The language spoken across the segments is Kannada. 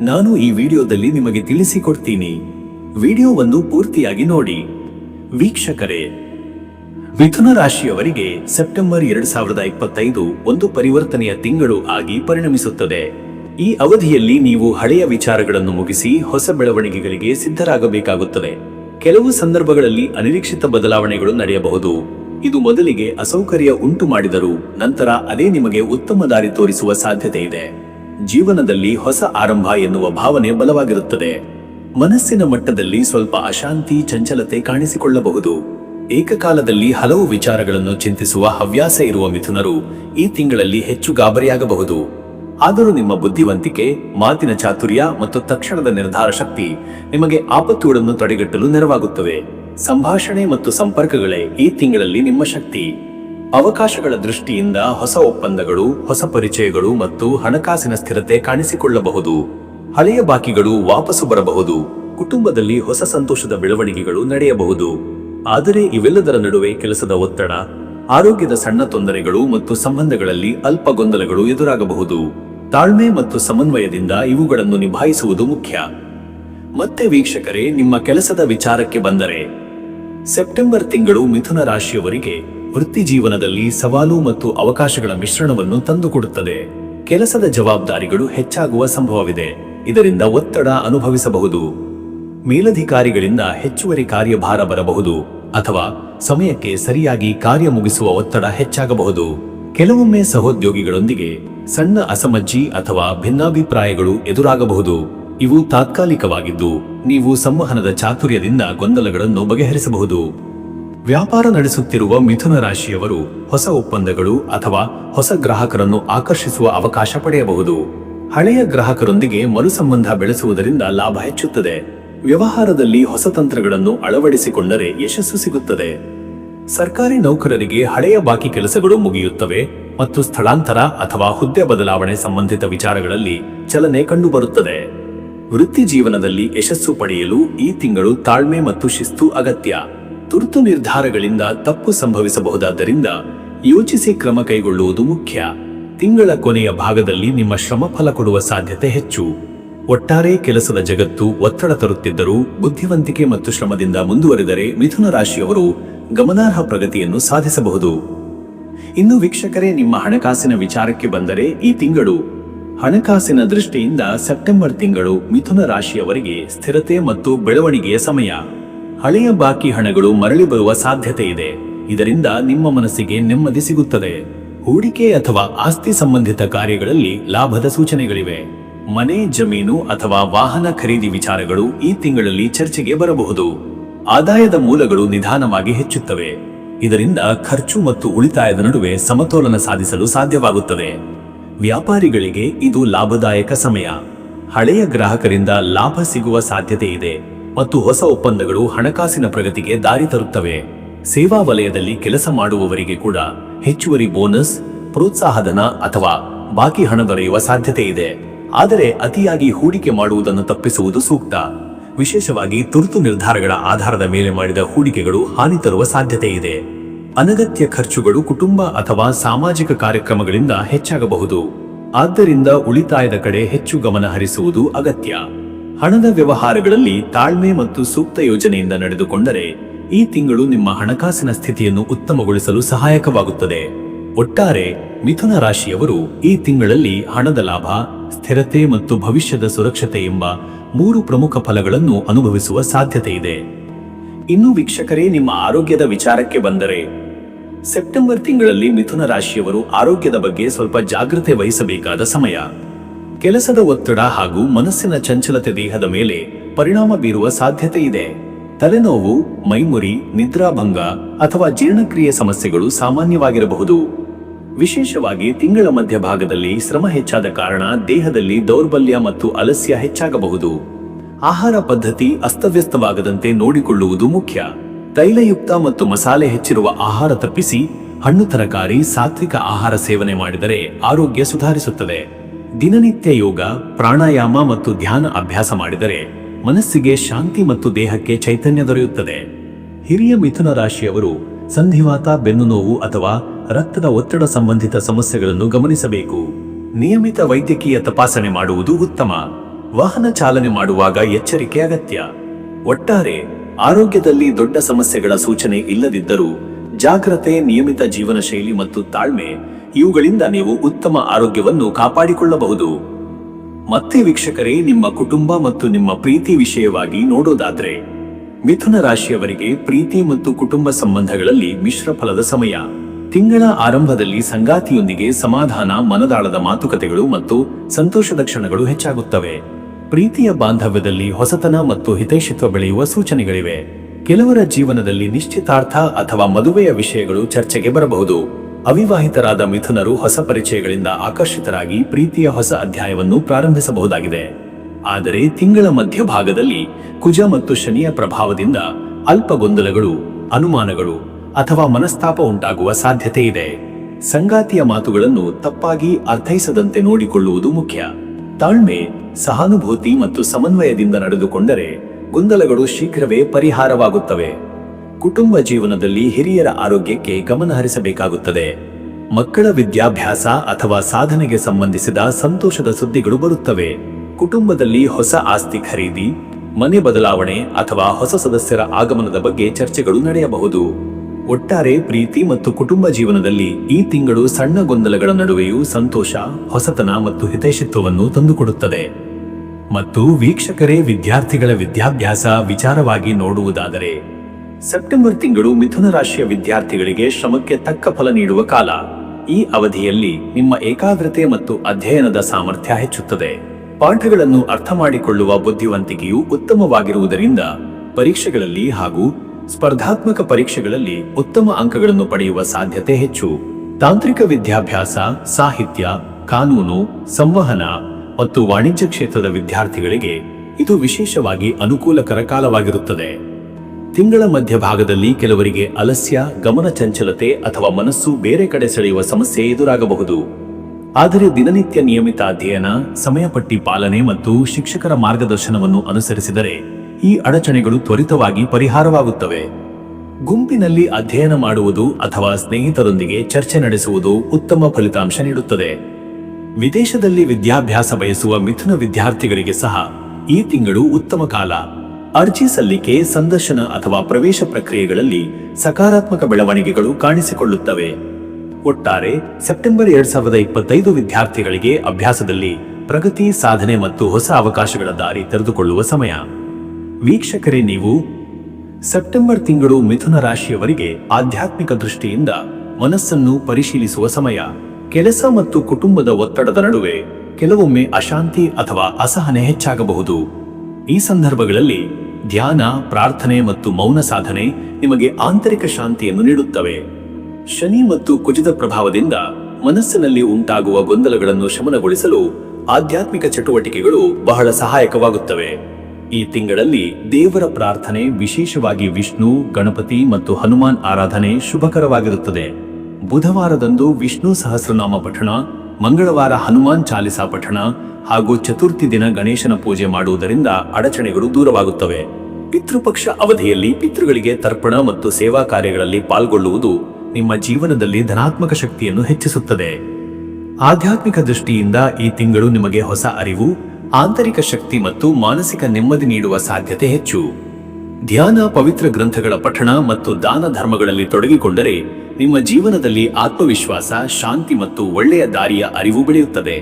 ನಾನು ಈ ವಿಡಿಯೋದಲ್ಲಿ ನಿಮಗೆ ತಿಳಿಸಿಕೊಡ್ತೀನಿ. ವಿಡಿಯೋವನ್ನು ಪೂರ್ತಿಯಾಗಿ ನೋಡಿ. ವೀಕ್ಷಕರೇ, ಮಿಥುನ ರಾಶಿಯವರಿಗೆ ಸೆಪ್ಟೆಂಬರ್ ಎರಡ್ ಸಾವಿರದ ಇಪ್ಪತ್ತೈದು ಒಂದು ಪರಿವರ್ತನೆಯ ತಿಂಗಳು ಆಗಿ ಪರಿಣಮಿಸುತ್ತದೆ. ಈ ಅವಧಿಯಲ್ಲಿ ನೀವು ಹಳೆಯ ವಿಚಾರಗಳನ್ನು ಮುಗಿಸಿ ಹೊಸ ಬೆಳವಣಿಗೆಗಳಿಗೆ ಸಿದ್ಧರಾಗಬೇಕಾಗುತ್ತದೆ. ಕೆಲವು ಸಂದರ್ಭಗಳಲ್ಲಿ ಅನಿರೀಕ್ಷಿತ ಬದಲಾವಣೆಗಳು ನಡೆಯಬಹುದು. ಇದು ಮೊದಲಿಗೆ ಅಸೌಕರ್ಯ ಉಂಟು ಮಾಡಿದರೂ ನಂತರ ಅದೇ ನಿಮಗೆ ಉತ್ತಮ ದಾರಿ ತೋರಿಸುವ ಸಾಧ್ಯತೆ ಇದೆ. ಜೀವನದಲ್ಲಿ ಹೊಸ ಆರಂಭ ಎನ್ನುವ ಭಾವನೆ ಬಲವಾಗಿರುತ್ತದೆ. ಮನಸ್ಸಿನ ಮಟ್ಟದಲ್ಲಿ ಸ್ವಲ್ಪ ಅಶಾಂತಿ, ಚಂಚಲತೆ ಕಾಣಿಸಿಕೊಳ್ಳಬಹುದು. ಏಕಕಾಲದಲ್ಲಿ ಹಲವು ವಿಚಾರಗಳನ್ನು ಚಿಂತಿಸುವ ಹವ್ಯಾಸ ಇರುವ ಮಿಥುನರು ಈ ತಿಂಗಳಲ್ಲಿ ಹೆಚ್ಚು ಗಾಬರಿಯಾಗಬಹುದು. ಆದರೂ ನಿಮ್ಮ ಬುದ್ಧಿವಂತಿಕೆ, ಮಾತಿನ ಚಾತುರ್ಯ ಮತ್ತು ತಕ್ಷಣದ ನಿರ್ಧಾರ ಶಕ್ತಿ ನಿಮಗೆ ಆಪತ್ತುಗಳನ್ನು ತಡೆಗಟ್ಟಲು ನೆರವಾಗುತ್ತವೆ. ಸಂಭಾಷಣೆ ಮತ್ತು ಸಂಪರ್ಕಗಳೇ ಈ ತಿಂಗಳಲ್ಲಿ ನಿಮ್ಮ ಶಕ್ತಿ. ಅವಕಾಶಗಳ ದೃಷ್ಟಿಯಿಂದ ಹೊಸ ಒಪ್ಪಂದಗಳು, ಹೊಸ ಪರಿಚಯಗಳು ಮತ್ತು ಹಣಕಾಸಿನ ಸ್ಥಿರತೆ ಕಾಣಿಸಿಕೊಳ್ಳಬಹುದು. ಹಳೆಯ ಬಾಕಿಗಳು ವಾಪಸು ಬರಬಹುದು. ಕುಟುಂಬದಲ್ಲಿ ಹೊಸ ಸಂತೋಷದ ಬೆಳವಣಿಗೆಗಳು ನಡೆಯಬಹುದು. ಆದರೆ ಇವೆಲ್ಲದರ ನಡುವೆ ಕೆಲಸದ ಒತ್ತಡ, ಆರೋಗ್ಯದ ಸಣ್ಣ ತೊಂದರೆಗಳು ಮತ್ತು ಸಂಬಂಧಗಳಲ್ಲಿ ಅಲ್ಪ ಗೊಂದಲಗಳು ಎದುರಾಗಬಹುದು. ತಾಳ್ಮೆ ಮತ್ತು ಸಮನ್ವಯದಿಂದ ಇವುಗಳನ್ನು ನಿಭಾಯಿಸುವುದು ಮುಖ್ಯ. ಮತ್ತೆ ವೀಕ್ಷಕರೇ, ನಿಮ್ಮ ಕೆಲಸದ ವಿಚಾರಕ್ಕೆ ಬಂದರೆ ಸೆಪ್ಟೆಂಬರ್ ತಿಂಗಳು ಮಿಥುನ ರಾಶಿಯವರಿಗೆ ವೃತ್ತಿ ಜೀವನದಲ್ಲಿ ಸವಾಲು ಮತ್ತು ಅವಕಾಶಗಳ ಮಿಶ್ರಣವನ್ನು ತಂದುಕೊಡುತ್ತದೆ. ಕೆಲಸದ ಜವಾಬ್ದಾರಿಗಳು ಹೆಚ್ಚಾಗುವ ಸಂಭವವಿದೆ. ಇದರಿಂದ ಒತ್ತಡ ಅನುಭವಿಸಬಹುದು. ಮೇಲಧಿಕಾರಿಗಳಿಂದ ಹೆಚ್ಚುವರಿ ಕಾರ್ಯಭಾರ ಬರಬಹುದು ಅಥವಾ ಸಮಯಕ್ಕೆ ಸರಿಯಾಗಿ ಕಾರ್ಯ ಮುಗಿಸುವ ಒತ್ತಡ ಹೆಚ್ಚಾಗಬಹುದು. ಕೆಲವೊಮ್ಮೆ ಸಹೋದ್ಯೋಗಿಗಳೊಂದಿಗೆ ಸಣ್ಣ ಅಸಮಜ್ಜಿ ಅಥವಾ ಭಿನ್ನಾಭಿಪ್ರಾಯಗಳು ಎದುರಾಗಬಹುದು. ಇವು ತಾತ್ಕಾಲಿಕವಾಗಿದ್ದು, ನೀವು ಸಂವಹನದ ಚಾತುರ್ಯದಿಂದ ಗೊಂದಲಗಳನ್ನು ಬಗೆಹರಿಸಬಹುದು. ವ್ಯಾಪಾರ ನಡೆಸುತ್ತಿರುವ ಮಿಥುನ ರಾಶಿಯವರು ಹೊಸ ಒಪ್ಪಂದಗಳು ಅಥವಾ ಹೊಸ ಗ್ರಾಹಕರನ್ನು ಆಕರ್ಷಿಸುವ ಅವಕಾಶ ಪಡೆಯಬಹುದು. ಹಳೆಯ ಗ್ರಾಹಕರೊಂದಿಗೆ ಮರುಸಂಬಂಧ ಬೆಳೆಸುವುದರಿಂದ ಲಾಭ ಹೆಚ್ಚುತ್ತದೆ. ವ್ಯವಹಾರದಲ್ಲಿ ಹೊಸ ತಂತ್ರಗಳನ್ನು ಅಳವಡಿಸಿಕೊಂಡರೆ ಯಶಸ್ಸು ಸಿಗುತ್ತದೆ. ಸರ್ಕಾರಿ ನೌಕರರಿಗೆ ಹಳೆಯ ಬಾಕಿ ಕೆಲಸಗಳು ಮುಗಿಯುತ್ತವೆ ಮತ್ತು ಸ್ಥಳಾಂತರ ಅಥವಾ ಹುದ್ದೆ ಬದಲಾವಣೆ ಸಂಬಂಧಿತ ವಿಚಾರಗಳಲ್ಲಿ ಚಲನೆ ಕಂಡುಬರುತ್ತದೆ. ವೃತ್ತಿ ಜೀವನದಲ್ಲಿ ಯಶಸ್ಸು ಪಡೆಯಲು ಈ ತಿಂಗಳು ತಾಳ್ಮೆ ಮತ್ತು ಶಿಸ್ತು ಅಗತ್ಯ. ತುರ್ತು ನಿರ್ಧಾರಗಳಿಂದ ತಪ್ಪು ಸಂಭವಿಸಬಹುದಾದ್ದರಿಂದ ಯೋಚಿಸಿ ಕ್ರಮ ಕೈಗೊಳ್ಳುವುದು ಮುಖ್ಯ. ತಿಂಗಳ ಕೊನೆಯ ಭಾಗದಲ್ಲಿ ನಿಮ್ಮ ಶ್ರಮ ಫಲ ಕೊಡುವ ಸಾಧ್ಯತೆ ಹೆಚ್ಚು. ಒಟ್ಟಾರೆ ಕೆಲಸದ ಜಗತ್ತು ಒತ್ತಡ ತರುತ್ತಿದ್ದರೂ ಬುದ್ಧಿವಂತಿಕೆ ಮತ್ತು ಶ್ರಮದಿಂದ ಮುಂದುವರೆದರೆ ಮಿಥುನ ರಾಶಿಯವರು ಗಮನಾರ್ಹ ಪ್ರಗತಿಯನ್ನು ಸಾಧಿಸಬಹುದು. ಇನ್ನು ವೀಕ್ಷಕರೇ, ನಿಮ್ಮ ಹಣಕಾಸಿನ ವಿಚಾರಕ್ಕೆ ಬಂದರೆ ಈ ತಿಂಗಳು ಹಣಕಾಸಿನ ದೃಷ್ಟಿಯಿಂದ ಸೆಪ್ಟೆಂಬರ್ ತಿಂಗಳು ಮಿಥುನ ರಾಶಿಯವರಿಗೆ ಸ್ಥಿರತೆ ಮತ್ತು ಬೆಳವಣಿಗೆಯ ಸಮಯ. ಹಳೆಯ ಬಾಕಿ ಹಣಗಳು ಮರಳಿ ಬರುವ ಸಾಧ್ಯತೆ ಇದೆ. ಇದರಿಂದ ನಿಮ್ಮ ಮನಸ್ಸಿಗೆ ನೆಮ್ಮದಿ ಸಿಗುತ್ತದೆ. ಹೂಡಿಕೆ ಅಥವಾ ಆಸ್ತಿ ಸಂಬಂಧಿತ ಕಾರ್ಯಗಳಲ್ಲಿ ಲಾಭದ ಸೂಚನೆಗಳಿವೆ. ಮನೆ, ಜಮೀನು ಅಥವಾ ವಾಹನ ಖರೀದಿ ವಿಚಾರಗಳು ಈ ತಿಂಗಳಲ್ಲಿ ಚರ್ಚೆಗೆ ಬರಬಹುದು. ಆದಾಯದ ಮೂಲಗಳು ನಿಧಾನವಾಗಿ ಹೆಚ್ಚುತ್ತವೆ. ಇದರಿಂದ ಖರ್ಚು ಮತ್ತು ಉಳಿತಾಯದ ನಡುವೆ ಸಮತೋಲನ ಸಾಧಿಸಲು ಸಾಧ್ಯವಾಗುತ್ತದೆ. ವ್ಯಾಪಾರಿಗಳಿಗೆ ಇದು ಲಾಭದಾಯಕ ಸಮಯ. ಹಳೆಯ ಗ್ರಾಹಕರಿಂದ ಲಾಭ ಸಿಗುವ ಸಾಧ್ಯತೆ ಇದೆ ಮತ್ತು ಹೊಸ ಒಪ್ಪಂದಗಳು ಹಣಕಾಸಿನ ಪ್ರಗತಿಗೆ ದಾರಿ ತರುತ್ತವೆ. ಸೇವಾ ವಲಯದಲ್ಲಿ ಕೆಲಸ ಮಾಡುವವರಿಗೆ ಕೂಡ ಹೆಚ್ಚುವರಿ ಬೋನಸ್, ಪ್ರೋತ್ಸಾಹಧನ ಅಥವಾ ಬಾಕಿ ಹಣ ದೊರೆಯುವ ಸಾಧ್ಯತೆ ಇದೆ. ಆದರೆ ಅತಿಯಾಗಿ ಹೂಡಿಕೆ ಮಾಡುವುದನ್ನು ತಪ್ಪಿಸುವುದು ಸೂಕ್ತ. ವಿಶೇಷವಾಗಿ ತುರ್ತು ನಿರ್ಧಾರಗಳ ಆಧಾರದ ಮೇಲೆ ಮಾಡಿದ ಹೂಡಿಕೆಗಳು ಹಾನಿ ತರುವ ಸಾಧ್ಯತೆ ಇದೆ. ಅನಗತ್ಯ ಖರ್ಚುಗಳು ಕುಟುಂಬ ಅಥವಾ ಸಾಮಾಜಿಕ ಕಾರ್ಯಕ್ರಮಗಳಿಂದ ಹೆಚ್ಚಾಗಬಹುದು. ಆದ್ದರಿಂದ ಉಳಿತಾಯದ ಕಡೆ ಹೆಚ್ಚು ಗಮನ ಹರಿಸುವುದು ಅಗತ್ಯ. ಹಣದ ವ್ಯವಹಾರಗಳಲ್ಲಿ ತಾಳ್ಮೆ ಮತ್ತು ಸೂಕ್ತ ಯೋಜನೆಯಿಂದ ನಡೆದುಕೊಂಡರೆ ಈ ತಿಂಗಳು ನಿಮ್ಮ ಹಣಕಾಸಿನ ಸ್ಥಿತಿಯನ್ನು ಉತ್ತಮಗೊಳಿಸಲು ಸಹಾಯಕವಾಗುತ್ತದೆ. ಒಟ್ಟಾರೆ ಮಿಥುನ ರಾಶಿಯವರು ಈ ತಿಂಗಳಲ್ಲಿ ಹಣದ ಲಾಭ, ಸ್ಥಿರತೆ ಮತ್ತು ಭವಿಷ್ಯದ ಸುರಕ್ಷತೆ ಎಂಬ ಮೂರು ಪ್ರಮುಖ ಫಲಗಳನ್ನು ಅನುಭವಿಸುವ ಸಾಧ್ಯತೆ ಇದೆ. ಇನ್ನು ವೀಕ್ಷಕರೇ, ನಿಮ್ಮ ಆರೋಗ್ಯದ ವಿಚಾರಕ್ಕೆ ಬಂದರೆ ಸೆಪ್ಟೆಂಬರ್ ತಿಂಗಳಲ್ಲಿ ಮಿಥುನ ರಾಶಿಯವರು ಆರೋಗ್ಯದ ಬಗ್ಗೆ ಸ್ವಲ್ಪ ಜಾಗ್ರತೆ ವಹಿಸಬೇಕಾದ ಸಮಯ. ಕೆಲಸದ ಒತ್ತಡ ಹಾಗೂ ಮನಸ್ಸಿನ ಚಂಚಲತೆ ದೇಹದ ಮೇಲೆ ಪರಿಣಾಮ ಬೀರುವ ಸಾಧ್ಯತೆ ಇದೆ. ತಲೆನೋವು, ಮೈಮುರಿ, ನಿದ್ರಾಭಂಗ ಅಥವಾ ಜೀರ್ಣಕ್ರಿಯೆ ಸಮಸ್ಯೆಗಳು ಸಾಮಾನ್ಯವಾಗಿರಬಹುದು. ವಿಶೇಷವಾಗಿ ತಿಂಗಳ ಮಧ್ಯಭಾಗದಲ್ಲಿ ಶ್ರಮ ಹೆಚ್ಚಾದ ಕಾರಣ ದೇಹದಲ್ಲಿ ದೌರ್ಬಲ್ಯ ಮತ್ತು ಅಲಸ್ಯ ಹೆಚ್ಚಾಗಬಹುದು. ಆಹಾರ ಪದ್ಧತಿ ಅಸ್ತವ್ಯಸ್ತವಾಗದಂತೆ ನೋಡಿಕೊಳ್ಳುವುದು ಮುಖ್ಯ. ತೈಲಯುಕ್ತ ಮತ್ತು ಮಸಾಲೆ ಹೆಚ್ಚಿರುವ ಆಹಾರ ತಪ್ಪಿಸಿ ಹಣ್ಣು ತರಕಾರಿ, ಸಾತ್ವಿಕ ಆಹಾರ ಸೇವನೆ ಮಾಡಿದರೆ ಆರೋಗ್ಯ ಸುಧಾರಿಸುತ್ತದೆ. ದಿನನಿತ್ಯ ಯೋಗ, ಪ್ರಾಣಾಯಾಮ ಮತ್ತು ಧ್ಯಾನ ಅಭ್ಯಾಸ ಮಾಡಿದರೆ ಮನಸ್ಸಿಗೆ ಶಾಂತಿ ಮತ್ತು ದೇಹಕ್ಕೆ ಚೈತನ್ಯ ದೊರೆಯುತ್ತದೆ. ಹಿರಿಯ ಮಿಥುನ ರಾಶಿಯವರು ಸಂಧಿವಾತ ಬೆನ್ನು ನೋವು ಅಥವಾ ರಕ್ತದ ಒತ್ತಡ ಸಂಬಂಧಿತ ಸಮಸ್ಯೆಗಳನ್ನು ಗಮನಿಸಬೇಕು. ನಿಯಮಿತ ವೈದ್ಯಕೀಯ ತಪಾಸಣೆ ಮಾಡುವುದು ಉತ್ತಮ. ವಾಹನ ಚಾಲನೆ ಮಾಡುವಾಗ ಎಚ್ಚರಿಕೆ ಅಗತ್ಯ. ಒಟ್ಟಾರೆ ಆರೋಗ್ಯದಲ್ಲಿ ದೊಡ್ಡ ಸಮಸ್ಯೆಗಳ ಸೂಚನೆ ಇಲ್ಲದಿದ್ದರೂ ಜಾಗ್ರತೆ, ನಿಯಮಿತ ಜೀವನ ಶೈಲಿ ಮತ್ತು ತಾಳ್ಮೆ ಇವುಗಳಿಂದ ನೀವು ಉತ್ತಮ ಆರೋಗ್ಯವನ್ನು ಕಾಪಾಡಿಕೊಳ್ಳಬಹುದು. ಮತ್ತೆ ವೀಕ್ಷಕರೇ, ನಿಮ್ಮ ಕುಟುಂಬ ಮತ್ತು ನಿಮ್ಮ ಪ್ರೀತಿ ವಿಷಯವಾಗಿ ನೋಡೋದಾದ್ರೆ, ಮಿಥುನ ರಾಶಿಯವರಿಗೆ ಪ್ರೀತಿ ಮತ್ತು ಕುಟುಂಬ ಸಂಬಂಧಗಳಲ್ಲಿ ಮಿಶ್ರ ಫಲದ ಸಮಯ. ತಿಂಗಳ ಆರಂಭದಲ್ಲಿ ಸಂಗಾತಿಯೊಂದಿಗೆ ಸಮಾಧಾನ, ಮನದಾಳದ ಮಾತುಕತೆಗಳು ಮತ್ತು ಸಂತೋಷದ ಕ್ಷಣಗಳು ಹೆಚ್ಚಾಗುತ್ತವೆ. ಪ್ರೀತಿಯ ಬಾಂಧವ್ಯದಲ್ಲಿ ಹೊಸತನ ಮತ್ತು ಹಿತೈಷಿತ್ವ ಬೆಳೆಯುವ ಸೂಚನೆಗಳಿವೆ. ಕೆಲವರ ಜೀವನದಲ್ಲಿ ನಿಶ್ಚಿತಾರ್ಥ ಅಥವಾ ಮದುವೆಯ ವಿಷಯಗಳು ಚರ್ಚೆಗೆ ಬರಬಹುದು. ಅವಿವಾಹಿತರಾದ ಮಿಥುನರು ಹೊಸ ಪರಿಚಯಗಳಿಂದ ಆಕರ್ಷಿತರಾಗಿ ಪ್ರೀತಿಯ ಹೊಸ ಅಧ್ಯಾಯವನ್ನು ಪ್ರಾರಂಭಿಸಬಹುದಾಗಿದೆ. ಆದರೆ ತಿಂಗಳ ಮಧ್ಯಭಾಗದಲ್ಲಿ ಕುಜ ಮತ್ತು ಶನಿಯ ಪ್ರಭಾವದಿಂದ ಅಲ್ಪ ಗೊಂದಲಗಳು, ಅನುಮಾನಗಳು ಅಥವಾ ಮನಸ್ತಾಪ ಉಂಟಾಗುವ ಸಾಧ್ಯತೆ ಇದೆ. ಸಂಗಾತಿಯ ಮಾತುಗಳನ್ನು ತಪ್ಪಾಗಿ ಅರ್ಥೈಸದಂತೆ ನೋಡಿಕೊಳ್ಳುವುದು ಮುಖ್ಯ. ತಾಳ್ಮೆ, ಸಹಾನುಭೂತಿ ಮತ್ತು ಸಮನ್ವಯದಿಂದ ನಡೆದುಕೊಂಡರೆ ಗೊಂದಲಗಳು ಶೀಘ್ರವೇ ಪರಿಹಾರವಾಗುತ್ತವೆ. ಕುಟುಂಬ ಜೀವನದಲ್ಲಿ ಹಿರಿಯರ ಆರೋಗ್ಯಕ್ಕೆ ಗಮನಹರಿಸಬೇಕಾಗುತ್ತದೆ ಮಕ್ಕಳ ವಿದ್ಯಾಭ್ಯಾಸ ಅಥವಾ ಸಾಧನೆಗೆ ಸಂಬಂಧಿಸಿದ ಸಂತೋಷದ ಸುದ್ದಿಗಳು ಬರುತ್ತವೆ. ಕುಟುಂಬದಲ್ಲಿ ಹೊಸ ಆಸ್ತಿ ಖರೀದಿ, ಮನೆ ಬದಲಾವಣೆ ಅಥವಾ ಹೊಸ ಸದಸ್ಯರ ಆಗಮನದ ಬಗ್ಗೆ ಚರ್ಚೆಗಳು ನಡೆಯಬಹುದು. ಒಟ್ಟಾರೆ ಪ್ರೀತಿ ಮತ್ತು ಕುಟುಂಬ ಜೀವನದಲ್ಲಿ ಈ ತಿಂಗಳು ಸಣ್ಣ ಗೊಂದಲಗಳ ನಡುವೆಯೂ ಸಂತೋಷ, ಹೊಸತನ ಮತ್ತು ಹಿತೈಷಿತ್ವವನ್ನು ತಂದುಕೊಡುತ್ತದೆ. ಮತ್ತು ವೀಕ್ಷಕರೇ, ವಿದ್ಯಾರ್ಥಿಗಳ ವಿದ್ಯಾಭ್ಯಾಸ ವಿಚಾರವಾಗಿ ನೋಡುವುದಾದರೆ, ಸೆಪ್ಟೆಂಬರ್ ತಿಂಗಳು ಮಿಥುನ ರಾಶಿಯ ವಿದ್ಯಾರ್ಥಿಗಳಿಗೆ ಶ್ರಮಕ್ಕೆ ತಕ್ಕ ಫಲ ನೀಡುವ ಕಾಲ. ಈ ಅವಧಿಯಲ್ಲಿ ನಿಮ್ಮ ಏಕಾಗ್ರತೆ ಮತ್ತು ಅಧ್ಯಯನದ ಸಾಮರ್ಥ್ಯ ಹೆಚ್ಚುತ್ತದೆ. ಪಾಠಗಳನ್ನು ಅರ್ಥ ಮಾಡಿಕೊಳ್ಳುವ ಬುದ್ಧಿವಂತಿಕೆಯು ಉತ್ತಮವಾಗಿರುವುದರಿಂದ ಪರೀಕ್ಷೆಗಳಲ್ಲಿ ಹಾಗೂ ಸ್ಪರ್ಧಾತ್ಮಕ ಪರೀಕ್ಷೆಗಳಲ್ಲಿ ಉತ್ತಮ ಅಂಕಗಳನ್ನು ಪಡೆಯುವ ಸಾಧ್ಯತೆ ಹೆಚ್ಚು. ತಾಂತ್ರಿಕ ವಿದ್ಯಾಭ್ಯಾಸ, ಸಾಹಿತ್ಯ, ಕಾನೂನು, ಸಂವಹನ ಮತ್ತು ವಾಣಿಜ್ಯ ಕ್ಷೇತ್ರದ ವಿದ್ಯಾರ್ಥಿಗಳಿಗೆ ಇದು ವಿಶೇಷವಾಗಿ ಅನುಕೂಲಕರ ಕಾಲವಾಗಿರುತ್ತದೆ. ತಿಂಗಳ ಮಧ್ಯಭಾಗದಲ್ಲಿ ಕೆಲವರಿಗೆ ಅಲಸ್ಯ, ಗಮನ ಚಂಚಲತೆ ಅಥವಾ ಮನಸ್ಸು ಬೇರೆ ಕಡೆ ಸೆಳೆಯುವ ಸಮಸ್ಯೆ ಎದುರಾಗಬಹುದು. ಆದರೆ ದಿನನಿತ್ಯ ನಿಯಮಿತ ಅಧ್ಯಯನ, ಸಮಯಪಟ್ಟಿ ಪಾಲನೆ ಮತ್ತು ಶಿಕ್ಷಕರ ಮಾರ್ಗದರ್ಶನವನ್ನು ಅನುಸರಿಸಿದರೆ ಈ ಅಡಚಣೆಗಳು ತ್ವರಿತವಾಗಿ ಪರಿಹಾರವಾಗುತ್ತವೆ. ಗುಂಪಿನಲ್ಲಿ ಅಧ್ಯಯನ ಮಾಡುವುದು ಅಥವಾ ಸ್ನೇಹಿತರೊಂದಿಗೆ ಚರ್ಚೆ ನಡೆಸುವುದು ಉತ್ತಮ ಫಲಿತಾಂಶ ನೀಡುತ್ತದೆ. ವಿದೇಶದಲ್ಲಿ ವಿದ್ಯಾಭ್ಯಾಸ ಬಯಸುವ ಮಿಥುನ ವಿದ್ಯಾರ್ಥಿಗಳಿಗೆ ಸಹ ಈ ತಿಂಗಳು ಉತ್ತಮ ಕಾಲ. ಅರ್ಜಿ ಸಲ್ಲಿಕೆ, ಸಂದರ್ಶನ ಅಥವಾ ಪ್ರವೇಶ ಪ್ರಕ್ರಿಯೆಗಳಲ್ಲಿ ಸಕಾರಾತ್ಮಕ ಬೆಳವಣಿಗೆಗಳು ಕಾಣಿಸಿಕೊಳ್ಳುತ್ತವೆ. ಒಟ್ಟಾರೆ, ಸೆಪ್ಟೆಂಬರ್ ಎರಡ್ ಸಾವಿರದ ಇಪ್ಪತ್ತೈದು ವಿದ್ಯಾರ್ಥಿಗಳಿಗೆ ಅಭ್ಯಾಸದಲ್ಲಿ ಪ್ರಗತಿ, ಸಾಧನೆ ಮತ್ತು ಹೊಸ ಅವಕಾಶಗಳ ದಾರಿ ತೆರೆದುಕೊಳ್ಳುವ ಸಮಯ. ವೀಕ್ಷಕರೇ ನೀವು, ಸೆಪ್ಟೆಂಬರ್ ತಿಂಗಳು ಮಿಥುನ ರಾಶಿಯವರಿಗೆ ಆಧ್ಯಾತ್ಮಿಕ ದೃಷ್ಟಿಯಿಂದ ಮನಸ್ಸನ್ನು ಪರಿಶೀಲಿಸುವ ಸಮಯ. ಕೆಲಸ ಮತ್ತು ಕುಟುಂಬದ ಒತ್ತಡದ ನಡುವೆ ಕೆಲವೊಮ್ಮೆ ಅಶಾಂತಿ ಅಥವಾ ಅಸಹನೆ ಹೆಚ್ಚಾಗಬಹುದು. ಈ ಸಂದರ್ಭಗಳಲ್ಲಿ ಧ್ಯಾನ, ಪ್ರಾರ್ಥನೆ ಮತ್ತು ಮೌನ ಸಾಧನೆ ನಿಮಗೆ ಆಂತರಿಕ ಶಾಂತಿಯನ್ನು ನೀಡುತ್ತವೆ. ಶನಿ ಮತ್ತು ಕುಜಿತ ಪ್ರಭಾವದಿಂದ ಮನಸ್ಸಿನಲ್ಲಿ ಉಂಟಾಗುವ ಗೊಂದಲಗಳನ್ನು ಶಮನಗೊಳಿಸಲು ಆಧ್ಯಾತ್ಮಿಕ ಚಟುವಟಿಕೆಗಳು ಬಹಳ ಸಹಾಯಕವಾಗುತ್ತವೆ. ಈ ತಿಂಗಳಲ್ಲಿ ದೇವರ ಪ್ರಾರ್ಥನೆ ವಿಶೇಷವಾಗಿ ವಿಷ್ಣು, ಗಣಪತಿ ಮತ್ತು ಹನುಮಾನ್ ಆರಾಧನೆ ಶುಭಕರವಾಗಿರುತ್ತದೆ. ಬುಧವಾರದಂದು ವಿಷ್ಣು ಸಹಸ್ರನಾಮ ಪಠಣ, ಮಂಗಳವಾರ ಹನುಮಾನ್ ಚಾಲಿಸಾ ಪಠಣ ಹಾಗೂ ಚತುರ್ಥಿ ದಿನ ಗಣೇಶನ ಪೂಜೆ ಮಾಡುವುದರಿಂದ ಅಡಚಣೆಗಳು ದೂರವಾಗುತ್ತವೆ. ಪಿತೃಪಕ್ಷ ಅವಧಿಯಲ್ಲಿ ಪಿತೃಗಳಿಗೆ ತರ್ಪಣ ಮತ್ತು ಸೇವಾ ಕಾರ್ಯಗಳಲ್ಲಿ ಪಾಲ್ಗೊಳ್ಳುವುದು ನಿಮ್ಮ ಜೀವನದಲ್ಲಿ ಧನಾತ್ಮಕ ಶಕ್ತಿಯನ್ನು ಹೆಚ್ಚಿಸುತ್ತದೆ. ಆಧ್ಯಾತ್ಮಿಕ ದೃಷ್ಟಿಯಿಂದ ಈ ತಿಂಗಳು ನಿಮಗೆ ಹೊಸ ಅರಿವು ಆಂತರಿಕ ಶಕ್ತಿ ಮತ್ತು ಮಾನಸಿಕ ನೆಮ್ಮದಿ ನೀಡುವ ಸಾಧ್ಯತೆ ಹೆಚ್ಚು. ಧ್ಯಾನ, ಪವಿತ್ರ ಗ್ರಂಥಗಳ ಪಠಣ ಮತ್ತು ದಾನ ಧರ್ಮಗಳಲ್ಲಿ ತೊಡಗಿಕೊಂಡರೆ ನಿಮ್ಮ ಜೀವನದಲ್ಲಿ ಆತ್ಮವಿಶ್ವಾಸ, ಶಾಂತಿ ಮತ್ತು ಒಳ್ಳೆಯ ದಾರಿಯ ಅರಿವು ಬೆಳೆಯುತ್ತದೆ.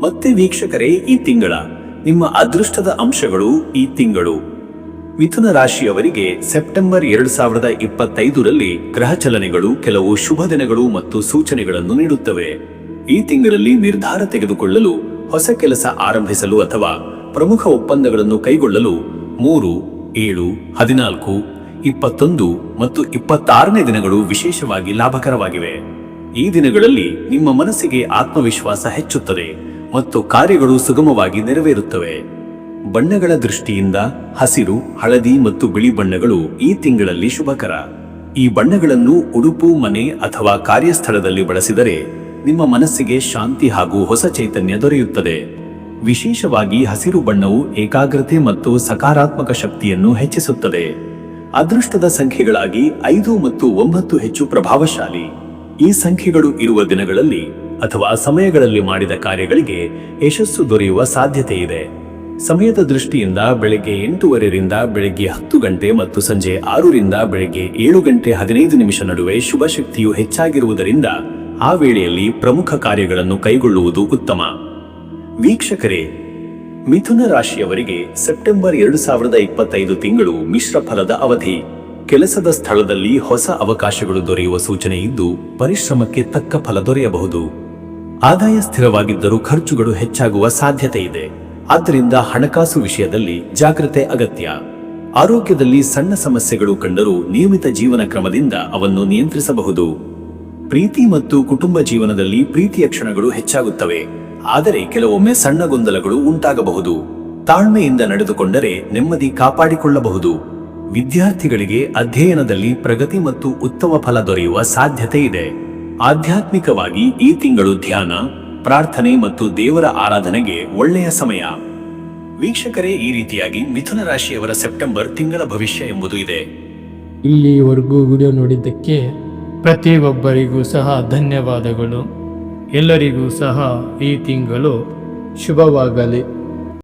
ಮತ್ತೆ ವೀಕ್ಷಕರೇ, ಈ ತಿಂಗಳ ನಿಮ್ಮ ಅದೃಷ್ಟದ ಅಂಶಗಳು ಈ ತಿಂಗಳು. ಮಿಥುನ ರಾಶಿಯವರಿಗೆ ಸೆಪ್ಟೆಂಬರ್ ಎರಡು ಸಾವಿರದ ಇಪ್ಪತ್ತೈದರಲ್ಲಿ ಗ್ರಹ ಚಲನೆಗಳು ಕೆಲವು ಶುಭ ದಿನಗಳು ಮತ್ತು ಸೂಚನೆಗಳನ್ನು ನೀಡುತ್ತವೆ. ಈ ತಿಂಗಳಲ್ಲಿ ನಿರ್ಧಾರ ತೆಗೆದುಕೊಳ್ಳಲು ಹೊಸ ಕೆಲಸ ಆರಂಭಿಸಲು ಅಥವಾ ಪ್ರಮುಖ ಒಪ್ಪಂದಗಳನ್ನು ಕೈಗೊಳ್ಳಲು ಮೂರು, ಏಳು, ಹದಿನಾಲ್ಕು, ಇಪ್ಪತ್ತೊಂದು ಮತ್ತು ಇಪ್ಪತ್ತಾರನೇ ದಿನಗಳು ವಿಶೇಷವಾಗಿ ಲಾಭಕರವಾಗಿವೆ. ಈ ದಿನಗಳಲ್ಲಿ ನಿಮ್ಮ ಮನಸ್ಸಿಗೆ ಆತ್ಮವಿಶ್ವಾಸ ಹೆಚ್ಚುತ್ತದೆ ಮತ್ತು ಕಾರ್ಯಗಳು ಸುಗಮವಾಗಿ ನೆರವೇರುತ್ತವೆ. ಬಣ್ಣಗಳ ದೃಷ್ಟಿಯಿಂದ ಹಸಿರು, ಹಳದಿ ಮತ್ತು ಬಿಳಿ ಬಣ್ಣಗಳು ಈ ತಿಂಗಳಲ್ಲಿ ಶುಭಕರ. ಈ ಬಣ್ಣಗಳನ್ನು ಉಡುಪು, ಮನೆ ಅಥವಾ ಕಾರ್ಯಸ್ಥಳದಲ್ಲಿ ಬಳಸಿದರೆ ನಿಮ್ಮ ಮನಸ್ಸಿಗೆ ಶಾಂತಿ ಹಾಗೂ ಹೊಸ ಚೈತನ್ಯ ದೊರೆಯುತ್ತದೆ. ವಿಶೇಷವಾಗಿ ಹಸಿರು ಬಣ್ಣವು ಏಕಾಗ್ರತೆ ಮತ್ತು ಸಕಾರಾತ್ಮಕ ಶಕ್ತಿಯನ್ನು ಹೆಚ್ಚಿಸುತ್ತದೆ. ಅದೃಷ್ಟದ ಸಂಖ್ಯೆಗಳಾಗಿ ಐದು ಮತ್ತು ಒಂಬತ್ತು ಹೆಚ್ಚು ಪ್ರಭಾವಶಾಲಿ. ಈ ಸಂಖ್ಯೆಗಳು ಇರುವ ದಿನಗಳಲ್ಲಿ ಅಥವಾ ಸಮಯಗಳಲ್ಲಿ ಮಾಡಿದ ಕಾರ್ಯಗಳಿಗೆ ಯಶಸ್ಸು ದೊರೆಯುವ ಸಾಧ್ಯತೆ ಇದೆ. ಸಮಯದ ದೃಷ್ಟಿಯಿಂದ ಬೆಳಗ್ಗೆ ಎಂಟೂವರೆರಿಂದ ಬೆಳಗ್ಗೆ ಹತ್ತು ಗಂಟೆ ಮತ್ತು ಸಂಜೆ ಆರರಿಂದ ಬೆಳಗ್ಗೆ ಏಳು ಗಂಟೆ ಹದಿನೈದು ನಿಮಿಷ ನಡುವೆ ಶುಭ ಶಕ್ತಿಯು ಹೆಚ್ಚಾಗಿರುವುದರಿಂದ ಆ ವೇಳೆಯಲ್ಲಿ ಪ್ರಮುಖ ಕಾರ್ಯಗಳನ್ನು ಕೈಗೊಳ್ಳುವುದು ಉತ್ತಮ. ವೀಕ್ಷಕರೇ, ಮಿಥುನ ರಾಶಿಯವರಿಗೆ ಸೆಪ್ಟೆಂಬರ್ ಎರಡು ಸಾವಿರದ ಇಪ್ಪತ್ತೈದು ತಿಂಗಳು ಮಿಶ್ರ ಫಲದ ಅವಧಿ. ಕೆಲಸದ ಸ್ಥಳದಲ್ಲಿ ಹೊಸ ಅವಕಾಶಗಳು ದೊರೆಯುವ ಸೂಚನೆ ಇದ್ದು, ಪರಿಶ್ರಮಕ್ಕೆ ತಕ್ಕ ಫಲ ದೊರೆಯಬಹುದು. ಆದಾಯ ಸ್ಥಿರವಾಗಿದ್ದರೂ ಖರ್ಚುಗಳು ಹೆಚ್ಚಾಗುವ ಸಾಧ್ಯತೆ ಇದೆ. ಆದ್ದರಿಂದ ಹಣಕಾಸು ವಿಷಯದಲ್ಲಿ ಜಾಗ್ರತೆ ಅಗತ್ಯ. ಆರೋಗ್ಯದಲ್ಲಿ ಸಣ್ಣ ಸಮಸ್ಯೆಗಳು ಕಂಡರೂ ನಿಯಮಿತ ಜೀವನ ಕ್ರಮದಿಂದ ಅವನ್ನು ನಿಯಂತ್ರಿಸಬಹುದು. ಪ್ರೀತಿ ಮತ್ತು ಕುಟುಂಬ ಜೀವನದಲ್ಲಿ ಪ್ರೀತಿಯ ಕ್ಷಣಗಳು ಹೆಚ್ಚಾಗುತ್ತವೆ. ಆದರೆ ಕೆಲವೊಮ್ಮೆ ಸಣ್ಣ ಗೊಂದಲಗಳು ಉಂಟಾಗಬಹುದು. ತಾಳ್ಮೆಯಿಂದ ನಡೆದುಕೊಂಡರೆ ನೆಮ್ಮದಿ ಕಾಪಾಡಿಕೊಳ್ಳಬಹುದು. ವಿದ್ಯಾರ್ಥಿಗಳಿಗೆ ಅಧ್ಯಯನದಲ್ಲಿ ಪ್ರಗತಿ ಮತ್ತು ಉತ್ತಮ ಫಲ ದೊರೆಯುವ ಸಾಧ್ಯತೆ ಇದೆ. ಆಧ್ಯಾತ್ಮಿಕವಾಗಿ ಈ ತಿಂಗಳು ಧ್ಯಾನ, ಪ್ರಾರ್ಥನೆ ಮತ್ತು ದೇವರ ಆರಾಧನೆಗೆ ಒಳ್ಳೆಯ ಸಮಯ. ವೀಕ್ಷಕರೇ, ಈ ರೀತಿಯಾಗಿ ಮಿಥುನ ರಾಶಿಯವರ ಸೆಪ್ಟೆಂಬರ್ ತಿಂಗಳ ಭವಿಷ್ಯ ಎಂಬುದು ಇದೆ. ಇಲ್ಲಿವರೆಗೂ ವಿಡಿಯೋ ನೋಡಿದ್ದಕ್ಕೆ ಪ್ರತಿಯೊಬ್ಬರಿಗೂ ಸಹ ಧನ್ಯವಾದಗಳು. ಎಲ್ಲರಿಗೂ ಸಹ ಈ ತಿಂಗಳು ಶುಭವಾಗಲಿ.